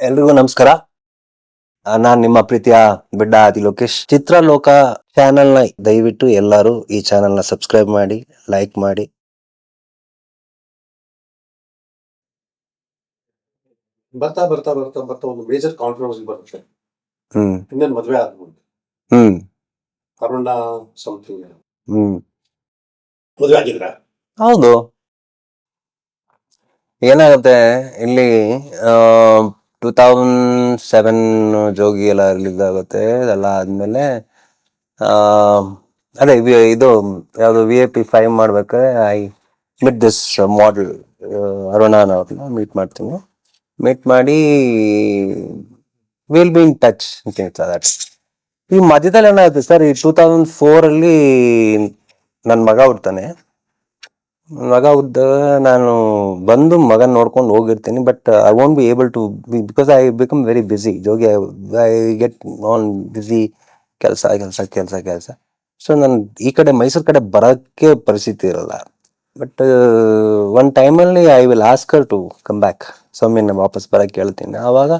ಎಲ್ರಿಗೂ ನಮಸ್ಕಾರ. ನಾನು ನಿಮ್ಮ ಪ್ರೀತಿಯ ಬಿಡ್ಡ ಆದಿ ಲೋಕೇಶ್. ಚಿತ್ರಲೋಕ ಚಾನೆಲ್ನ ದಯವಿಟ್ಟು ಎಲ್ಲರೂ ಈ ಚಾನೆಲ್ನ ಸಬ್ಸ್ಕ್ರೈಬ್ ಮಾಡಿ ಲೈಕ್ ಮಾಡಿ. ಬರ್ತಾ ಬರ್ತಾ ಬರ್ತಾ ಬರ್ತಾ ಒಂದು ಮೇಜರ್ ಕಾಂಟ್ರವರ್ಸಿ ಬರುತ್ತೆ. ಹ್ಮ್. ಇನ್ನೇನ್ ಮದ್ವೆ ಆದ್ಮೇಲೆ. ಹ್ಮ್. ಅರುಣ ಸಮಥಿಂಗ್ ಹ್ಮ್. ಮದ್ವೆ ಆಗಿದ್ರ? ಹೌದು. ಏನಾಗುತ್ತೆ ಇಲ್ಲಿ ಟೂ ತೌಸಂಡ್ ಸೆವೆನ್ ಜೋಗಿ ಎಲ್ಲ ರಿಲೀಸ್ ಆಗುತ್ತೆ. ಅದೆಲ್ಲ ಆದ್ಮೇಲೆ ಅದೇ ಇದು ಯಾವುದು ವಿ ಎ ಪಿ ಫೈವ್ ಮಾಡ್ಬೇಕಾದ್ರೆ ಐ ಮಿಟ್ ದಿಸ್ ಮಾಡೆಲ್ ಅರುಣಾನ್ ಅವ್ರನ್ನ ಮೀಟ್ ಮಾಡ್ತೀನಿ. ಮೀಟ್ ಮಾಡಿ ವಿಲ್ ಬಿ ಇನ್ ಟಚ್ ಅಂತ ದಟ್ ಈ ಮಧ್ಯದಲ್ಲಿ ಏನಾಗುತ್ತೆ ಸರ್, ಈ ಟೂ ತೌಸಂಡ್ ಫೋರಲ್ಲಿ ನನ್ನ ಮಗ ಹುಡ್ತಾನೆ. ಮಗ ಉದ್ದ ನಾನು ಬಂದು ಮಗನ ನೋಡ್ಕೊಂಡು ಹೋಗಿರ್ತೀನಿ but I won't be able to because I become very busy Jogi I get on busy ಕೆಲಸ ಕೆಲಸ ಕೆಲಸ ಕೆಲಸ. ಸೊ ನಾನು ಈ ಕಡೆ ಮೈಸೂರು ಕಡೆ ಬರೋಕ್ಕೆ ಪರಿಸ್ಥಿತಿ ಇರಲ್ಲ. ಬಟ್ ಒನ್ ಟೈಮಲ್ಲಿ I will ask her to come back ಸೌಮ್ಯನ ವಾಪಸ್ ಬರೋಕ್ಕೆ ಹೇಳ್ತೀನಿ. ಆವಾಗ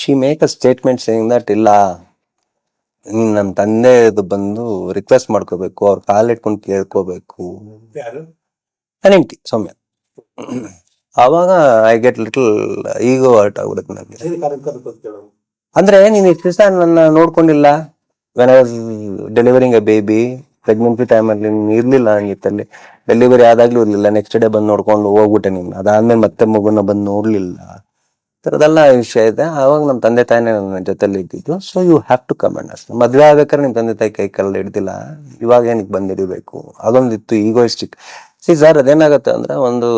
she make a statement saying that ಇಲ್ಲ, ನೀನ್ ನಮ್ಮ ತಂದೆದು ಬಂದು ರಿಕ್ವೆಸ್ಟ್ ಮಾಡ್ಕೋಬೇಕು, ಅವ್ರ ಕಾಲಿಟ್ಕೊಂಡು ಕೇಳ್ಕೋಬೇಕು. ನನ್ನ ಹೆಂಡತಿ ಸೌಮ್ಯ ಆವಾಗ I get little ego hurt ಆಗ್ಬಿಡುತ್ತೆ ನನಗೆ. ಅಂದ್ರೆ ನೀನು ಇಷ್ಟು ದಿವಸ ನನ್ನ ನೋಡ್ಕೊಂಡಿಲ್ಲ. When I was delivering a baby pregnancy ಟೈಮಲ್ಲಿ ಅಲ್ಲಿ ಇರ್ಲಿಲ್ಲ ಹಂಗಿತ್ತಲ್ಲಿ ಡೆಲಿವರಿ ಆದಾಗ್ಲೂ ಇರ್ಲಿಲ್ಲ. ನೆಕ್ಸ್ಟ್ ಡೇ ಬಂದು ನೋಡ್ಕೊಂಡು ಹೋಗ್ಬಿಟ್ಟೆ ನೀನು. ಅದಾದ್ಮೇಲೆ ಮತ್ತೆ ಮಗುನ ಬಂದು ನೋಡ್ಲಿಲ್ಲ. ಥರದೆಲ್ಲ ವಿಷಯ ಇದೆ. ಆವಾಗ ನಮ್ಮ ತಂದೆ ತಾಯಿನೇ ನನ್ನ ಜೊತೆಲಿ ಇದ್ದಿದ್ದು. So you have to command us ಮದ್ವೆ ಆಗ್ಬೇಕಾದ್ರೆ ನಿಮ್ಮ ತಂದೆ ತಾಯಿ ಕೈ ಕಲ್ಲ ಹಿಡ್ದಿಲ್ಲ. ಇವಾಗ ಏನಕ್ಕೆ ಬಂದಿರಬೇಕು? ಅದೊಂದಿತ್ತು ಈಗೋಯಿಸ್ಟಿಕ್ ಸಿ ಸರ್ ಅದೇನಾಗುತ್ತೆ ಅಂದ್ರೆ ಒಂದು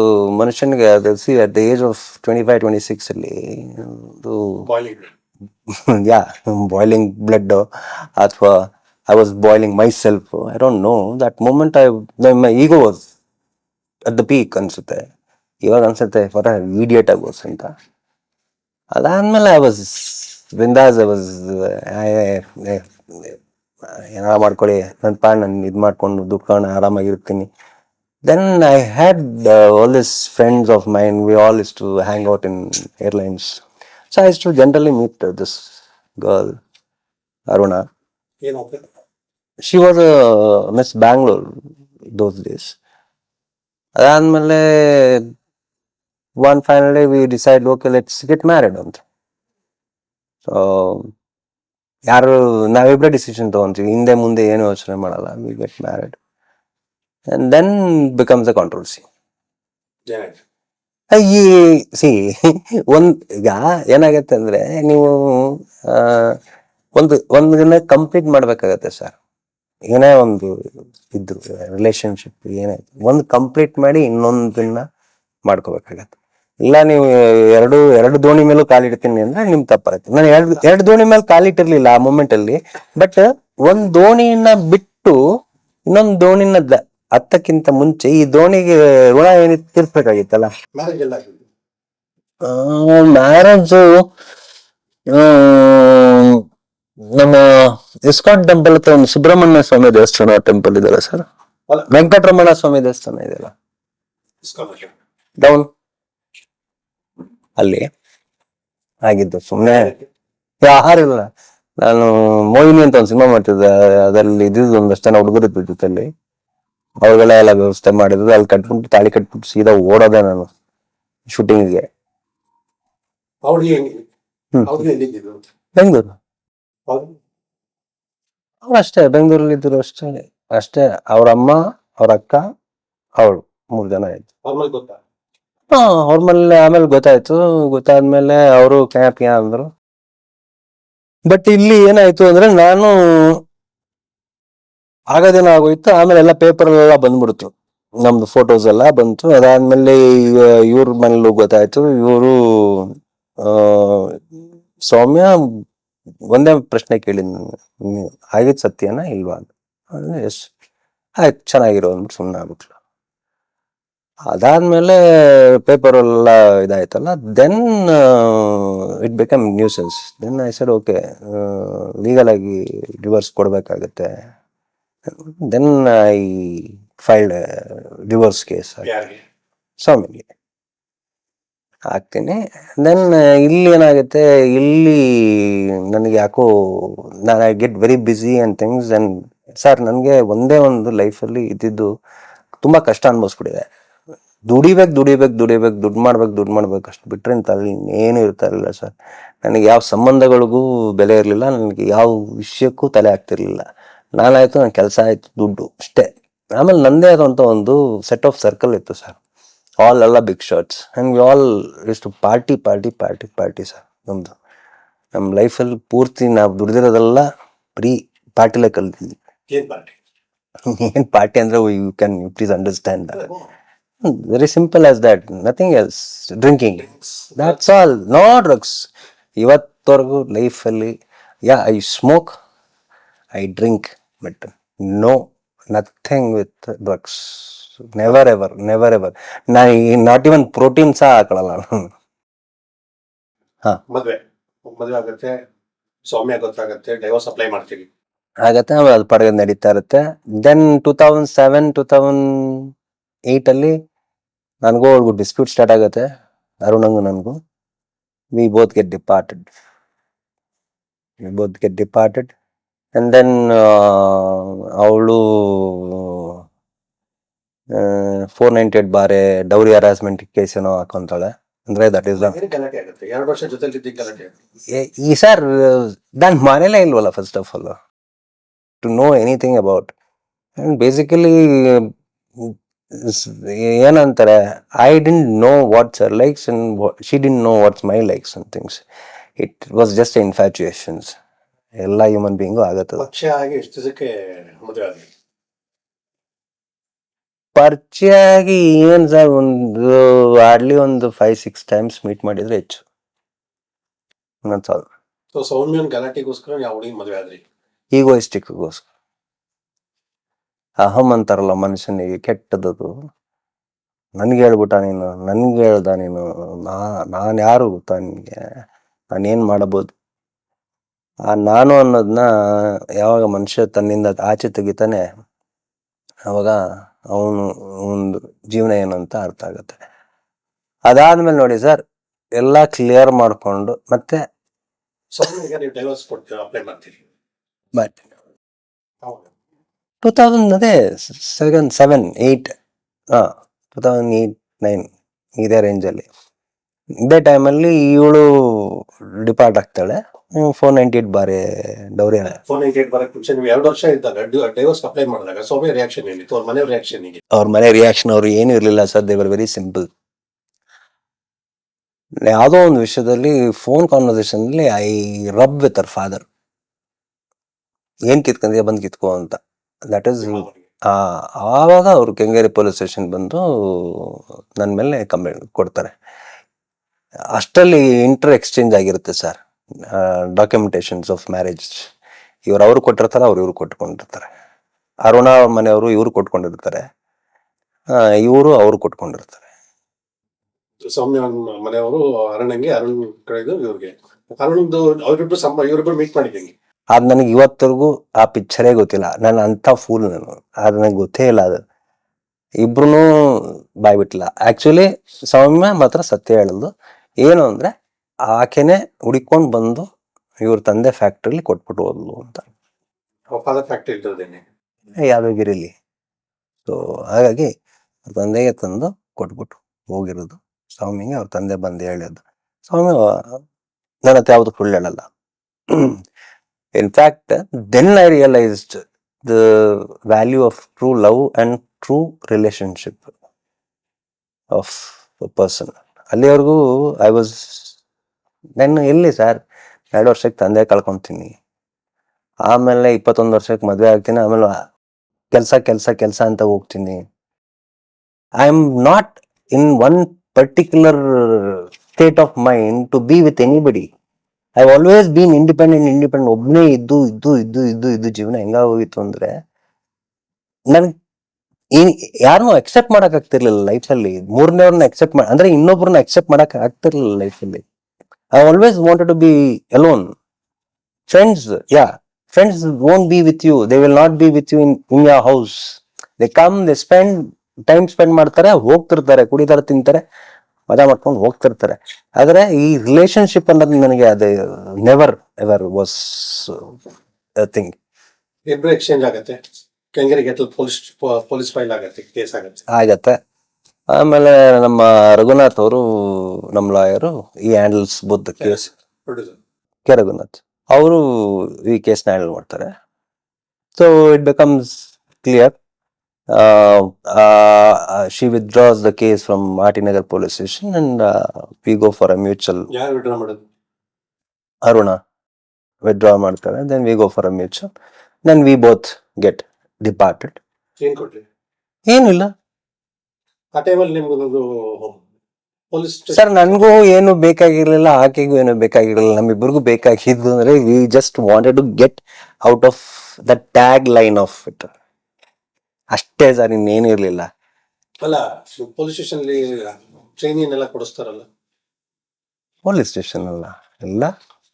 ಮನುಷ್ಯನಿಗೆ ಅದು see at the age of twenty five twenty six ಅಲ್ಲಿ ಒಂದು ಬಾಯ್ಲಿಂಗ್ ಯಾ ಬಾಯ್ಲಿಂಗ್ ಬ್ಲಡ್ ಅಥವಾ I was boiling myself I don't know that moment I my ego was at the peak ಅನ್ಸುತ್ತೆ. ಇವಾಗ ಅನ್ಸುತ್ತೆ ಫಾರ್ ಇಡಿಯೇಟ್ ಆಗೋಸ್ ಅಂತ. ಅದಾದ್ಮೇಲೆ I was ಬಿಂದಾಸ್ ಐ ವಾಸ್ ಏನಾರ ಮಾಡ್ಕೊಳ್ಳಿ ನನ್ನ ಪಾಡ್ ನಾನು ಇದು ಮಾಡ್ಕೊಂಡು ದುಡ್ಕೊಂಡು ಆರಾಮಾಗಿರ್ತೀನಿ. then I had all this friends of mind we all is to hang out in airlines so I to generally meet this girl Aruna ಏನಾಗ್ತದೆ she was Miss Bangalore those days ಅದಾದ್ಮೇಲೆ one final day we decide okay let's get married ಅಂತ so ಯಾರು ನಾವಿಬ್ಬರೇ decision ತಗೊಂತೀವಿ ಹಿಂದೆ ಮುಂದೆ ಏನು ಯೋಚನೆ ಮಾಡಲ್ಲ we get married And then becomes a controversy. ಈ ಸಿ ಒಂದ್ ಈಗ ಏನಾಗತ್ತೆ ಅಂದ್ರೆ ನೀವು ಒಂದು ಒಂದನ್ನ ಕಂಪ್ಲೀಟ್ ಮಾಡ್ಬೇಕಾಗತ್ತೆ ಸರ್ ಏನೇ ಒಂದು ಇದ್ರು ರಿಲೇಶನ್ಶಿಪ್ ಏನಾಯ್ತು ಒಂದು ಕಂಪ್ಲೀಟ್ ಮಾಡಿ ಇನ್ನೊಂದನ್ನ ಮಾಡ್ಕೋಬೇಕಾಗತ್ತೆ. ಇಲ್ಲ ನೀವು ಎರಡು ಎರಡು ದೋಣಿ ಮೇಲೂ ಕಾಲಿಡ್ತೀನಿ ಅಂದ್ರೆ ನಿಮ್ ತಪ್ಪಾಯ್ತು ನಾನು ಎರಡು ಎರಡು ದೋಣಿ ಮೇಲೆ ಕಾಲಿಟ್ಟಿರ್ಲಿಲ್ಲ ಆ ಮೂಮೆಂಟ್ ಅಲ್ಲಿ ಬಟ್ ಒಂದ್ ದೋಣಿಯನ್ನ ಬಿಟ್ಟು ಇನ್ನೊಂದ್ ದೋಣಿನ ದ- ಹತ್ತಕ್ಕಿಂತ ಮುಂಚೆ ಈ ದೋಣಿಗೆ ಋಣ ಏನಿತ್ತು ತೀರ್ಸ್ಬೇಕಾಗಿತ್ತಲ್ಲ? ಮ್ಯಾರೇಜ್ ನಮ್ಮ ಇಸ್ಕಾನ್ ಟೆಂಪಲ್ ಹತ್ರ ಒಂದು ಸುಬ್ರಹ್ಮಣ್ಯ ಸ್ವಾಮಿ ದೇವಸ್ಥಾನ ಟೆಂಪಲ್ ಇದೆಯಲ್ಲ ಸರ್. ವೆಂಕಟರಮಣ ಸ್ವಾಮಿ ದೇವಸ್ಥಾನ ಇದೆಯಲ್ಲ. ಡೌನ್ ಅಲ್ಲಿ. ಆಗಿದ್ದು ಸುಮ್ಮನೆ ಇಲ್ಲ. ನಾನು ಮೋಹಿನಿ ಅಂತ ಒಂದು ಸಿನಿಮಾ ಮಾಡ್ತಿದ್ದೆ. ಅದರಲ್ಲಿ ಇದ್ದಿದ್ದು ಒಂದಷ್ಟು ಜನ ಹುಡುಗರು ಜೊತೆಲಿ ಅವ್ರಿಗೆಲ್ಲ ಎಲ್ಲ ವ್ಯವಸ್ಥೆ ಮಾಡಿದ್ರು. ಅಲ್ಲಿ ಕಟ್ಬಿಟ್ಟು ತಾಳಿ ಕಟ್ಬಿಟ್ಟು ಸೀದಾ ಓಡೋದೆ ನಾನು ಶೂಟಿಂಗ್ಗೆ. ಅವ್ರಿಗೆ ಹೆಂಗೆ ಹ್ಮ್. ಅವ್ರಿಗೆ ಎಲ್ಲಿದ್ದು ಬೆಂಗಳೂರು. ಅವ್ರು? ಅವ್ರು ಅಷ್ಟೇ ಬೆಂಗಳೂರಲ್ಲಿ ಇದ್ರು ಅಷ್ಟೇ. ಅಷ್ಟೇ ಅವ್ರ ಅಮ್ಮ ಅವ್ರ ಅಕ್ಕ ಅವಳು ಮೂರ್ ಜನ ಅವ್ರ ಗೊತ್ತಾ? ಹಾ ಅವ್ರ ಮೇಲೆ ಆಮೇಲೆ ಗೊತ್ತಾಯ್ತು. ಗೊತ್ತಾದ್ಮೇಲೆ ಅವರು ಕ್ಯಾಪ್ ಅಂದ್ರು. ಬಟ್ ಇಲ್ಲಿ ಏನಾಯ್ತು ಅಂದ್ರೆ ನಾನು ಆಗೋದೇನೋ ಆಗೋಯ್ತು, ಆಮೇಲೆ ಎಲ್ಲ ಪೇಪರ್ ಎಲ್ಲ ಬಂದ್ಬಿಡ್ತು. ನಮ್ದು ಫೋಟೋಸ್ ಎಲ್ಲ ಬಂತು. ಅದಾದ್ಮೇಲೆ ಇವ್ರ ಮನೇಲೂ ಗೊತ್ತಾಯ್ತು. ಇವರು ಸೌಮ್ಯ ಒಂದೇ ಪ್ರಶ್ನೆ ಕೇಳಿದ್ ಆಗಿದ್ ಸತ್ಯನಾ ಇಲ್ವಾ ಎಸ್, ಆಯ್ತು, ಚೆನ್ನಾಗಿರೋ ಅಂದ್ಬಿಟ್ಟು ಸುಮ್ಮನೆ ಆಗ್ಬಿಟ್ಲು. ಅದಾದ್ಮೇಲೆ ಪೇಪರ್ ಎಲ್ಲ ಇದಾಯ್ತಲ್ಲ then it become nuisance then I said okay legal ಆಗಿ divorce ಕೊಡ್ಬೇಕಾಗತ್ತೆ. Then I filed divorce case ಸ್ವಾಮಿಗೆ. ಹಾಕ್ತೀನಿ ದೆನ್ ಇಲ್ಲಿ ಏನಾಗುತ್ತೆ ಇಲ್ಲಿ ನನಗೆ ಯಾಕೋ ನಾನು I get very busy and things and sir ನನಗೆ ಒಂದೇ ಒಂದು ಲೈಫಲ್ಲಿ ಇದ್ದಿದ್ದು ತುಂಬ ಕಷ್ಟ ಅನ್ಭವಿಸ್ಬಿಟ್ಟಿದೆ. ದುಡಿಬೇಕು ದುಡಿಬೇಕು ದುಡಿಬೇಕು ದುಡ್ಡು ಮಾಡ್ಬೇಕು ದುಡ್ಡು ಮಾಡ್ಬೇಕು ಅಷ್ಟು ಬಿಟ್ಟರೆ ಅಂತ ಅಲ್ಲಿ ಏನೂ ಇರ್ತಾ ಇರಲಿಲ್ಲ ಸರ್ ನನಗೆ ಯಾವ ಸಂಬಂಧಗಳಿಗೂ ಬೆಲೆ ಇರಲಿಲ್ಲ ನನಗೆ ಯಾವ ವಿಷಯಕ್ಕೂ ತಲೆ ಆಗ್ತಿರ್ಲಿಲ್ಲ ನಾನಾಯ್ತು ನನ್ನ ಕೆಲಸ ಆಯಿತು ದುಡ್ಡು ಅಷ್ಟೇ. ಆಮೇಲೆ ನಂದೇ ಆದಂಥ ಒಂದು ಸೆಟ್ ಆಫ್ ಸರ್ಕಲ್ ಇತ್ತು ಸರ್ ಆಲ್ ಎಲ್ಲ big shots and we all ಇಷ್ಟು party party party party sir ನಮ್ಮದು ನಮ್ಮ ಲೈಫಲ್ಲಿ ಪೂರ್ತಿ ನಾವು ದುಡ್ದಿರೋದೆಲ್ಲ ಬರೀ ಪಾರ್ಟಿಲೇ ಕಲ್ತಿದ್ವಿ. ಏನ್ ಪಾರ್ಟಿ ಏನು ಪಾರ್ಟಿ ಅಂದರೆ you can you please understand very simple as that nothing else drinking that's all no drugs ಇವತ್ತವರೆಗೂ ಲೈಫಲ್ಲಿ yeah I smoke I drink but no nothing with drugs never ever never ever ನಾ not even protein ಸಹ ಹಾಕೊಳ್ಳಲ್ಲ ನಾನು. ಮದ್ವೆ. ಮದ್ವೆ ಆಗುತ್ತೆ ಸೌಮ್ಯ ಗೊತ್ತಾಗುತ್ತೆ divorce apply ಮಾಡ್ತೀವಿ. ಆಗತ್ತೆ ಆಮೇಲೆ ಅದು ಪಡೆಗೆ ನಡೀತಾ ಇರುತ್ತೆ. Then two thousand seven two thousand ಏಯ್ಟಲ್ಲಿ ನನಗೂ ಅವ್ರಿಗೂ ಡಿಸ್ಪ್ಯೂಟ್ ಸ್ಟಾರ್ಟ್ ಆಗುತ್ತೆ ಅರುಣಂಗು ನನಗೂ. We both get departed we both get departed and then ಅವಳು ಫೋರ್ ನೈಂಟಿ ಏಟ್ ಬಾರೆ ಡೌರಿ ಹರಾಸ್ಮೆಂಟ್ ಕೇಸ್ ಏನೋ ಹಾಕೊಂತಾಳೆ. ಅಂದ್ರೆ ದಟ್ ಎರಡು ವರ್ಷ ಆಗುತ್ತೆ. ಈ ಸರ್ ನಾನು ಮನೇಲೇ ಇಲ್ವಲ್ಲ first of all to know anything about and basically ಏನಂತಾರೆ I didn't know what's her likes and she didn't know what's my likes and things it was just infatuations ಎಲ್ಲ ಹ್ಯೂಮನ್ ಬೀಯಿಂಗು ಆಗತ್ತದ. ಪಕ್ಷ ಆಗಿ ಎಷ್ಟು ದಿವಸಕ್ಕೆ ಮದುವೆ ಆಗಿ ಪರಿಚಯ ಆಗಿ ಏನ್ ಸರ್ ಒಂದು ಹಾರ್ಡ್ಲಿ ಒಂದು ಫೈವ್ ಸಿಕ್ಸ್ ಟೈಮ್ಸ್ ಮೀಟ್ ಮಾಡಿದ್ರೆ ಹೆಚ್ಚು. ಈಗ ಅಹಮ್ ಸೊ ಸೌಮ್ಯನ್ ಗಲಾಟೆಗೋಸ್ಕರ ಯಾವ ಹುಡುಗಿ ಮದುವೆ ಆದ್ರಿ. ಈಗೋಯಿಸ್ಟಿಕ್ಗೋಸ್ಕರ ಅಹಂ ಅಂತಾರಲ್ಲ ಮನುಷ್ಯನಿಗೆ ಕೆಟ್ಟದ್ದು. ನನ್ಗೆ ಹೇಳ್ಬಿಟ್ಟ ನೀನು ನನ್ಗೆ ಹೇಳ್ದ ನೀನು ನಾ ನಾನು ಯಾರು ಗೊತ್ತಾ ನಿನಗೆ? ನಾನೇನು ಮಾಡಬಹುದು ಆ ನಾನು ಅನ್ನೋದನ್ನ ಯಾವಾಗ ಮನುಷ್ಯ ತನ್ನಿಂದ ಆಚೆ ತೆಗಿತಾನೆ ಅವಾಗ ಅವನು ಒಂದು ಜೀವನ ಏನು ಅಂತ ಅರ್ಥ ಆಗುತ್ತೆ. ಅದಾದ್ಮೇಲೆ ನೋಡಿ ಸರ್ ಎಲ್ಲ ಕ್ಲಿಯರ್ ಮಾಡಿಕೊಂಡು ಮತ್ತೆ ಟೂ ತೌಸಂಡ್ ಅದೇ ಸೆವೆನ್ ಸೆವೆನ್ ಏಯ್ಟ್ ಹಾಂ ಟೂ ತೌಸಂಡ್ ಏಯ್ಟ್ ನೈನ್ ಇದೇ ರೇಂಜಲ್ಲಿ ಇದೇ ಟೈಮಲ್ಲಿ ಇವಳು ಡಿಪಾರ್ಟ್ ಆಗ್ತಾಳೆ. ಫೋರ್ ನೈಂಟಿ ಏಟ್ ಬಾರಿ ಡೌರಿ ಫೋನ್ ಏಟ್ ಬರಕ್ ಮುಂಚೆ ನೀವು ಎರಡು ವರ್ಷ ಇದ್ದಾಗ ಡೈವರ್ಸ್ ಅಪ್ಲೈ ಮಾಡಿದಾಗ ಸೌಮ್ಯ ರಿಯಾಕ್ಷನ್ ಏನಿತ್ತು? ಅವ್ರ ಮನೆ ರಿಯಾಕ್ಷನ್ ಹೇಗೆ? ಅವ್ರ ಮನೆ ರಿಯಾಕ್ಷನ್ ಅವ್ರು ಏನು ಇರಲಿಲ್ಲ sir they were very simple ಯಾವುದೋ ಒಂದು ವಿಷಯದಲ್ಲಿ ಫೋನ್ ಕಾನ್ವರ್ಸೇಷನ್ಲಿ ಐ ರಬ್ ವಿತ್ ಅವರ್ ಫಾದರ್ ಏನ್ ಕಿತ್ಕೊಂಡಿದೆ ಬಂದು ಕಿತ್ಕೋ ಅಂತ. ದಟ್ ಈಸ್ ಆವಾಗ ಅವರು ಕೆಂಗೇರಿ ಪೊಲೀಸ್ ಸ್ಟೇಷನ್ ಬಂದು ನನ್ನ ಮೇಲೆ ಕಂಪ್ಲೇಂಟ್ ಕೊಡ್ತಾರೆ. ಅಷ್ಟರಲ್ಲಿ ಇಂಟರ್ ಎಕ್ಸ್ಚೇಂಜ್ ಆಗಿರುತ್ತೆ ಸರ್ ಡಾಕ್ಯುಮೆಂಟೇಶನ್ಸ್ ಆಫ್ ಮ್ಯಾರೇಜ್ ಇವ್ರು ಅವ್ರು ಕೊಟ್ಟಿರ್ತಾರೆ ಅವ್ರು ಇವ್ರು ಕೊಟ್ಕೊಂಡಿರ್ತಾರೆ. ಅರುಣ ಅವ್ರ ಮನೆಯವರು ಇವ್ರು ಕೊಟ್ಕೊಂಡಿರ್ತಾರೆ. ಇವರು ಅವ್ರು ಕೊಟ್ಕೊಂಡಿರ್ತಾರೆ. ಸೌಮ್ಯ ಮನೆಯವರು ಅರುಣಂಗೆ ಅರುಣ್ ಕಡೆದು ಇವ್ರಿಗೆ. ಅರುಣ್ದು ಅವರಿಬ್ರು ಸಮ ಇವರಿಬ್ರು ಮೀಟ್ ಮಾಡಿದಂಗೆ ಅದ್ ನನಗೆ ಇವತ್ತರೆಗೂ ಆ ಪಿಕ್ಚರೇ ಗೊತ್ತಿಲ್ಲ. ನಾನು ಅಂತ ಫೂಲ್ ನಾನು. ಅದು ನನಗೆ ಗೊತ್ತೇ ಇಲ್ಲ ಅದು. ಇಬ್ರು ಬಾಯ್ಬಿಟ್ಟಿಲ್ಲ ಆಕ್ಚುಲಿ ಸೌಮ್ಯ ಮಾತ್ರ ಸತ್ಯ ಹೇಳೋದು. ಏನು ಅಂದ್ರೆ ಆಕೆನೆ ಹುಡುಕೊಂಡು ಬಂದು ಇವ್ರ ತಂದೆ ಫ್ಯಾಕ್ಟ್ರಿಲಿ ಕೊಟ್ಬಿಟ್ಟು ಹೋದ್ಲು ಅಂತ. ಫ್ಯಾಕ್ಟ್ರಿ ಇದ್ದದೇನೆ ಯಾದಗಿರಿಲಿ ಸೊ ಹಾಗಾಗಿ ಅವ್ರ ತಂದೆಗೆ ತಂದು ಕೊಟ್ಬಿಟ್ಟು ಹೋಗಿರೋದು. ಸ್ವಾಮಿಗೆ ಅವ್ರ ತಂದೆ ಬಂದು ಹೇಳಿದ್ದು. ಸ್ವಾಮಿ ನನ್ನ ಹತ್ರ ಯಾವುದು ಸುಳ್ಳು ಹೇಳಲ್ಲ. In fact then I realised the value of true love and true relationship of person ಅಲ್ಲಿವರೆಗೂ ಐ ವಾಸ್ ನಾನು ಎಲ್ಲಿ ಸರ್ ಎರಡು ವರ್ಷಕ್ಕೆ ತಂದೆ ಕಳ್ಕೊತೀನಿ. ಆಮೇಲೆ ಇಪ್ಪತ್ತೊಂದು ವರ್ಷಕ್ಕೆ ಮದುವೆ ಆಗ್ತೀನಿ ಆಮೇಲೆ ಕೆಲಸ ಕೆಲಸ ಕೆಲಸ ಅಂತ ಹೋಗ್ತೀನಿ. I am not in one particular state of mind to be with anybody I always been independent independent ಒಬ್ಬನೇ ಇದ್ದು ಇದ್ದು ಇದ್ದು ಇದ್ದು ಇದ್ದು ಜೀವನ ಹೆಂಗಾಗೋಗಿತ್ತು ಅಂದ್ರೆ ನನ್ ಯಾರನ್ನೂ ಅಕ್ಸೆಪ್ಟ್ ಮಾಡಕ್ ಆಗ್ತಿರ್ಲಿಲ್ಲ ಅಲ್ಲಿ. ಮೂರನೇವ್ರನ್ನ ಅಕ್ಸೆಪ್ಟ್ ಮಾಡ ಅಂದ್ರೆ ಇನ್ನೊಬ್ರನ್ನ ಅಕ್ಸೆಪ್ಟ್ ಮಾಡಕ್ ಆಗ್ತಿರ್ಲಿಲ್ಲ ಅಲ್ಲಿ. I always wanted to be alone friends yeah friends won't be with you they will not be with you in in your house they come they spend time spend ಮಾಡ್ತಾರೆ, ಹೋಗ್ತಿರ್ತಾರೆ, ಕುಡಿತಾರೆ, ತಿಂತಾರೆ, ಮಜಾ ಮಾಡ್ಕೊಂಡು ಹೋಗ್ತಿರ್ತಾರೆ. ಆದ್ರೆ ಈ ರಿಲೇಶನ್ಶಿಪ್ ಅನ್ನೋದು ನನಗೆ ಅದು ನೆವರ್ ಎವರ್ ವಾಸ್ ಥಿಂಗ್ ಇಬ್ರು ಎಕ್ಸ್ಚೇಂಜ್ ಆಗತ್ತೆ. ಕೆಂಗೇರಿ ಗೆಟಲ್ ಪೊಲೀಸ್ ಪೊಲೀಸ್ ಫೈಲ್ ಆಗತ್ತೆ ಕೇಸ್ ಆಗತ್ತೆ. ಆಗತ್ತೆ. ಆಮೇಲೆ ನಮ್ಮ ರಘುನಾಥ್ ಅವರು ನಮ್ಮ ಲಾಯರು ಈ ಹ್ಯಾಂಡಲ್ಸ್ ಬುದ್ಧ ಕೇಸ್ ಕೆ ರಘುನಾಥ್. ಅವರು ಈ ಕೇಸ್ನ ಹ್ಯಾಂಡಲ್ ಮಾಡ್ತಾರೆ. So it becomes clear she withdraws the case from Matinagar police station and we go for a mutual Aruna withdraw ಮಾಡ್ತಾರೆ. Then we go for a mutual then we both get departed ಏನು ಕೊಟ್ರಿ ಏನಿಲ್ಲ. ಆ ಟೈಮಲ್ಲಿ ನಿಮ್ಗೊಂದು police sir ನನಗೂ ಏನು ಬೇಕಾಗಿರ್ಲಿಲ್ಲ ಆಕೆಗೂ ಏನು ಬೇಕಾಗಿರ್ಲಿಲ್ಲ ನಮ್ಮಿಬ್ಬರಿಗೂ ಬೇಕಾಗಿದ್ದು ಅಂದ್ರೆ we just wanted to get out of the tag line of it ಅಷ್ಟೇ ಸರ್ ಇನ್ನೇನು ಇರಲಿಲ್ಲ. ಅಲ್ಲ ಪೊಲೀಸ್ ಸ್ಟೇಷನ್ ಅಲ್ಲಿ ಟ್ರೈನಿಂಗ್ ಎಲ್ಲ ಕೊಡಿಸ್ತಾರಲ್ಲ? ಪೊಲೀಸ್ ಸ್ಟೇಷನ್ ಅಲ್ಲ ಎಲ್ಲ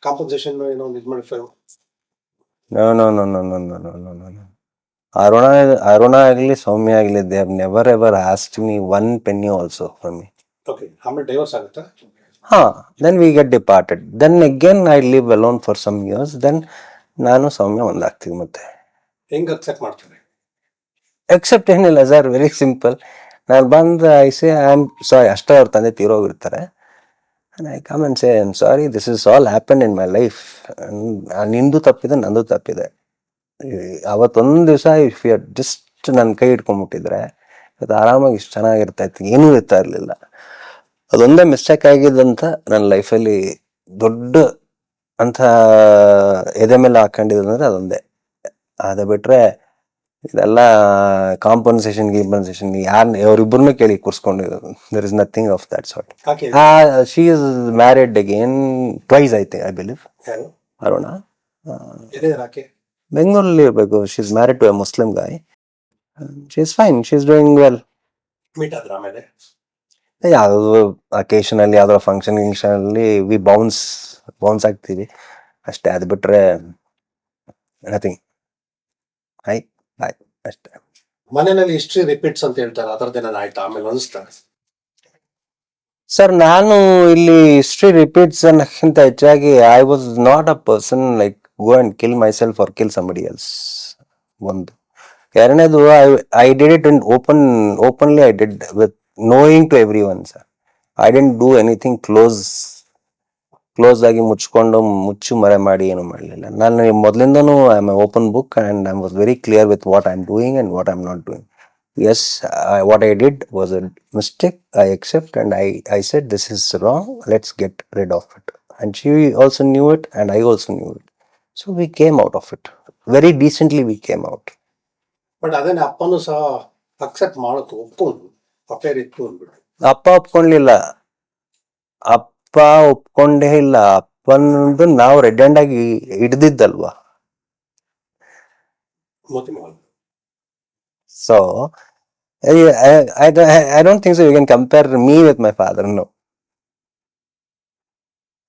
ಕಾಂಪನ್ಸೇಷನ್ ಏನೋ ಇದು ಮಾಡಿ no no no no no no no no no Aruna Aruna ಆಗಲಿ ಸೌಮ್ಯ ಆಗಲಿ they have never ever asked me one penny also from me okay ಆಮೇಲೆ ಡೈವರ್ಸ್ ಆಗುತ್ತಾ? ಹಾ then we get departed then again I live alone for some years then ನಾನು ಸೌಮ್ಯ ಒಂದಾಗ್ತೀವಿ ಮತ್ತೆ. ಹೆಂಗ್ accept ಮಾಡ್ತಾರೆ? Accept ಏನಿಲ್ಲ ಸರ್ ವೆರಿ ಸಿಂಪಲ್ ನಾನು ಬಂದು I I say I am sorry ಅಷ್ಟೇ ಅವ್ರ ತಂದೆ ತೀರೋಗಿರ್ತಾರೆ I come and say I'm sorry this is all happen in my life ನಿಂದು ತಪ್ಪಿದೆ ನಂದು ತಪ್ಪಿದೆ. ಅವತ್ತೊಂದು ದಿವಸ ಇಫ್ ಯು ಜಸ್ಟ್ ನನ್ನ ಕೈ ಇಟ್ಕೊಂಡ್ಬಿಟ್ಟಿದ್ರೆ ಇವತ್ತು ಆರಾಮಾಗಿ ಇಷ್ಟು ಚೆನ್ನಾಗಿರ್ತಾ ಇತ್ತು ಏನೂ ಇರ್ತಾ ಇರಲಿಲ್ಲ. ಅದೊಂದೇ ಮಿಸ್ಟೇಕ್ ಆಗಿದ್ದಂತ ನನ್ನ ಲೈಫಲ್ಲಿ ದೊಡ್ಡ ಅಂತ ಎದೆ ಮೇಲೆ ಹಾಕೊಂಡಿದ್ದಂದ್ರೆ ಅದೊಂದೇ. ಅದು ಬಿಟ್ರೆ ಇದೆಲ್ಲ ಕಾಂಪನ್ಸೇಷನ್ ಗಿಂಪನ್ಸೇಷನ್ ಯಾರ್ ಅವರಿಬ್ಬರನ್ನೂ ಕೇಳಿ ಕೂರಿಸ್ಕೊಂಡಿರೋದು there is nothing of that sort ಹಾ she is married again twice ಐತೆ ಐ ಬಿಲೀವ್ ಅರುಣ? ಬೆಂಗಳೂರಲ್ಲಿ ಇರಬೇಕು she is married to a Muslim guy she is fine she is doing well meet ಆದ್ರ ಆಮೇಲೆ ಯಾವ್ದು ಅಕೇಶನಲ್ಲಿ ಯಾವ್ದೋ ಫಂಕ್ಷನ್ ಗಿಂಕ್ಷನ್ ಅಲ್ಲಿ ವಿ ಬೌನ್ಸ್ ಬೌನ್ಸ್ ಆಗ್ತೀವಿ. ಅಷ್ಟೇ ಅದು ಬಿಟ್ರೆ ನಥಿಂಗ್ ಹೈ ಬಾಯ್ ಅಷ್ಟೇ. ಮನೆಯಲ್ಲಿ ಹಿಸ್ಟ್ರಿ ರಿಪೀಟ್ಸ್ ಅಂತ ಹೇಳ್ತಾರೆ ಅದರದ್ದೇನ ಆಯ್ತಾ ಆಮೇಲೆ ಅನಿಸ್ತಾ ಸರ್ ನಾನು ಇಲ್ಲಿ ಹಿಸ್ಟ್ರಿ ರಿಪೀಟ್ಸ್ ಅನ್ನೋಕ್ಕಿಂತ ಹೆಚ್ಚಾಗಿ I was not a person like go and kill myself or kill somebody else ಒಂದು ಎರಡನೇದು I I did it in open openly I did with knowing to everyone sir I didn't do anything close close ಆಗಿ ಮುಚ್ಕೊಂಡು ಮುಚ್ಚು ಮರೆ ಮಾಡಿ ಏನು ಮಾಡಲಿಲ್ಲ. ನಾನು ಮೊದಲಿಂದನೂ I am open book and I was very clear with what I am doing and what I am not doing yes I, what i did was a mistake. I accept and i i said this is wrong. Let's get rid of it. And she also knew it and i also knew so we came out of it very decently we came out but ಅದನ್ನ ಅಪ್ಪನು ಸಹ accept ಮಾಡಕ್ಕೆ ಒಪ್ಕೊಂಡು affair ಇತ್ತು ಅಂದ್ಬಿಟ್ಟು ಅಪ್ಪ ಒಪ್ಕೊಂಡ್ಲಿಲ್ಲ ಅಪ್ಪ ಒಪ್ಕೊಂಡೇ ಇಲ್ಲ. ಅಪ್ಪನದು ನಾವು ರೆಡ್ ಹ್ಯಾಂಡ್ ಆಗಿ ಹಿಡ್ದಿದ್ದಲ್ವಾ? So I don't think so you can compare me with my father no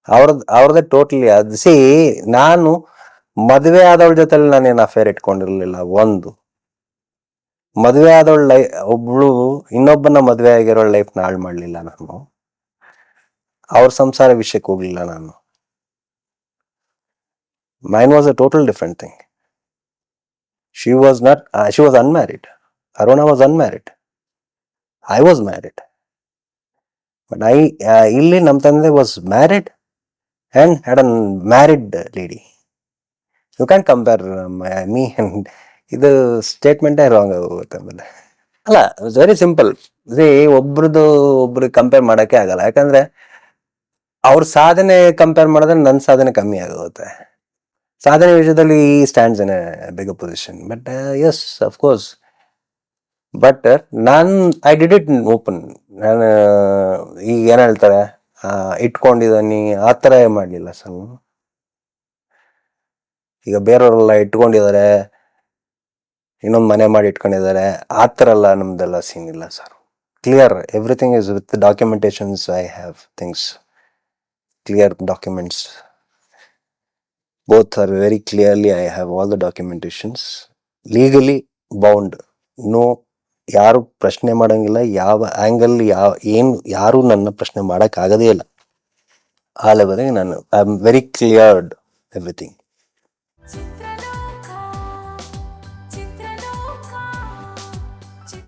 ಅವ್ರದ್ದು ಅವ್ರದ್ದೇ ಟೋಟಲಿ ಅದು ಸಿ ನಾನು ಮದುವೆ ಆದವಳ ಜೊತೆಲಿ ನಾನೇನು ಅಫೇರ್ ಇಟ್ಕೊಂಡಿರ್ಲಿಲ್ಲ ಒಂದು. ಮದುವೆ ಆದವಳ ಲೈ ಒಬ್ಳು ಇನ್ನೊಬ್ಬನ ಮದುವೆ ಆಗಿರೋ ಲೈಫ್ ಹಾಳು ಮಾಡ್ಲಿಲ್ಲ ನಾನು. ಅವ್ರ ಸಂಸಾರ ವಿಷಯಕ್ಕೆ ಹೋಗ್ಲಿಲ್ಲ ನಾನು. Mine was a total different thing she was not she was unmarried Aruna was unmarried I was married but uh, ಇಲ್ಲಿ ನಮ್ಮ ತಂದೆ was married and had unmarried lady you can compare me and ಇದು ಸ್ಟೇಟ್ಮೆಂಟೇ wrong ಆಗೋಗುತ್ತೆ ಆಮೇಲೆ ಅಲ್ಲ very simple C ಒಬ್ರದ್ದು ಒಬ್ರಿಗೆ compare ಮಾಡೋಕ್ಕೆ ಆಗಲ್ಲ. ಯಾಕಂದ್ರೆ ಅವ್ರ ಸಾಧನೆ ಕಂಪೇರ್ ಮಾಡಿದ್ರೆ ನನ್ನ ಸಾಧನೆ ಕಮ್ಮಿ ಆಗೋಗುತ್ತೆ ಸಾಧನೆ ವಿಷಯದಲ್ಲಿ ಈ ಸ್ಟ್ಯಾಂಡ್ಸ್ ಏನೇ big position but yes of course but ನಾನು ಐ ಡಿಡ್ ಇಟ್ ಓಪನ್ ನಾನು ಈಗ ಏನು ಹೇಳ್ತಾರೆ ಇಟ್ಕೊಂಡಿದ್ದಾನೆ ಆ ಥರ ಮಾಡಲಿಲ್ಲ ಸರ್ ಈಗ ಬೇರೆಯವರೆಲ್ಲ ಇಟ್ಕೊಂಡಿದ್ದಾರೆ. ಇನ್ನೊಂದು ಮನೆ ಮಾಡಿ ಇಟ್ಕೊಂಡಿದ್ದಾರೆ. ಆ ಥರ ಎಲ್ಲ ನಮ್ದೆಲ್ಲ ಸೀನ್ ಇಲ್ಲ sir clear everything is with documentations I have things clear documents both are very clearly I have all the documentations legally bound no ಯಾರು ಪ್ರಶ್ನೆ ಮಾಡೋಂಗಿಲ್ಲ. ಯಾವ ಆ್ಯಂಗಲ್ ಯಾವ, ಏನು, ಯಾರು ನನ್ನ ಪ್ರಶ್ನೆ ಮಾಡೋಕ್ಕಾಗೋದೇ ಇಲ್ಲ. ಆ ಲೆವೆಲ್ಗೆ ನಾನು I am very cleared everything